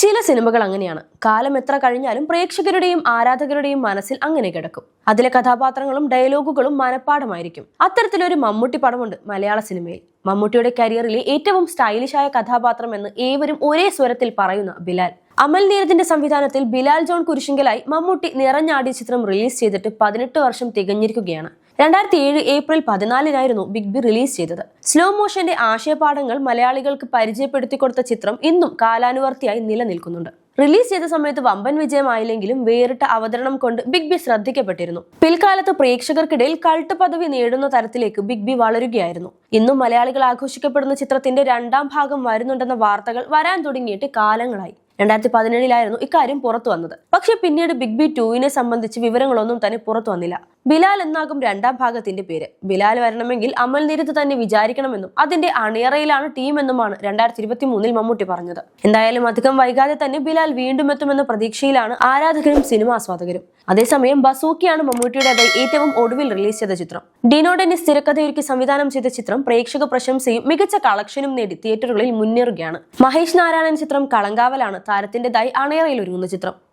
ചില സിനിമകൾ അങ്ങനെയാണ്. കാലം എത്ര കഴിഞ്ഞാലും പ്രേക്ഷകരുടെയും ആരാധകരുടെയും മനസ്സിൽ അങ്ങനെ കിടക്കും. അതിലെ കഥാപാത്രങ്ങളും ഡയലോഗുകളും മനഃപ്പാടമായിരിക്കും. അത്തരത്തിലൊരു മമ്മൂട്ടി പടമുണ്ട് മലയാള സിനിമയിൽ. മമ്മൂട്ടിയുടെ കരിയറിലെ ഏറ്റവും സ്റ്റൈലിഷായ കഥാപാത്രം എന്ന് ഏവരും ഒരേ സ്വരത്തിൽ പറയുന്ന ബിലാൽ. അമൽ നീരജിന്റെ സംവിധാനത്തിൽ ബിലാൽ ജോൺ കുരിശിങ്കലായി മമ്മൂട്ടി നിറഞ്ഞാടിയ ചിത്രം റിലീസ് ചെയ്തിട്ട് പതിനെട്ട് വർഷം തികഞ്ഞിരിക്കുകയാണ്. രണ്ടായിരത്തി ഏഴ് ഏപ്രിൽ പതിനാലിനായിരുന്നു ബിഗ് ബി റിലീസ് ചെയ്തത്. സ്ലോ മോഷന്റെ ആശയപാഠങ്ങൾ മലയാളികൾക്ക് പരിചയപ്പെടുത്തി കൊടുത്ത ചിത്രം ഇന്നും കാലാനുവർത്തിയായി നിലനിൽക്കുന്നുണ്ട്. റിലീസ് ചെയ്ത സമയത്ത് വമ്പൻ വിജയമായില്ലെങ്കിലും വേറിട്ട അവതരണം കൊണ്ട് ബിഗ് ബി ശ്രദ്ധിക്കപ്പെട്ടിരുന്നു. പിൽക്കാലത്ത് പ്രേക്ഷകർക്കിടയിൽ കൾട്ട് പദവി നേടുന്ന തരത്തിലേക്ക് ബിഗ് ബി വളരുകയായിരുന്നു. ഇന്നും മലയാളികൾ ആഘോഷിക്കപ്പെടുന്ന ചിത്രത്തിന്റെ രണ്ടാം ഭാഗം വരുന്നുണ്ടെന്ന വാർത്തകൾ വരാൻ തുടങ്ങിയിട്ട് കാലങ്ങളായി. രണ്ടായിരത്തി പതിനേഴിലായിരുന്നു ഇക്കാര്യം പുറത്തു വന്നത്. പക്ഷെ പിന്നീട് ബിഗ് ബി ടൂവിനെ സംബന്ധിച്ച് വിവരങ്ങളൊന്നും തന്നെ പുറത്തു വന്നില്ല. ബിലാൽ എന്നാകും രണ്ടാം ഭാഗത്തിന്റെ പേര്. ബിലാൽ വരണമെങ്കിൽ അമൽ നിരത്ത് തന്നെ വിചാരിക്കണമെന്നും അതിന്റെ അണിയറയിലാണ് ടീം എന്നുമാണ് രണ്ടായിരത്തി ഇരുപത്തി മൂന്നിൽ മമ്മൂട്ടി പറഞ്ഞത്. എന്തായാലും അധികം വൈകാതെ തന്നെ ബിലാൽ വീണ്ടും എത്തുമെന്ന പ്രതീക്ഷയിലാണ് ആരാധകരും സിനിമാ ആസ്വാദകരും. അതേസമയം ബസൂക്കിയാണ് മമ്മൂട്ടിയുടേതായി ഏറ്റവും ഒടുവിൽ റിലീസ് ചെയ്ത ചിത്രം. ഡിനോഡിന് തിരക്കഥയൊരുക്കി സംവിധാനം ചെയ്ത ചിത്രം പ്രേക്ഷക പ്രശംസയും മികച്ച കളക്ഷനും നേടി തിയേറ്ററുകളിൽ മുന്നേറുകയാണ്. മഹേഷ് നാരായണൻ ചിത്രം കളങ്കാവലാണ് താരത്തിന്റേതായി അണയറയിൽ ഒരുങ്ങുന്ന ചിത്രം.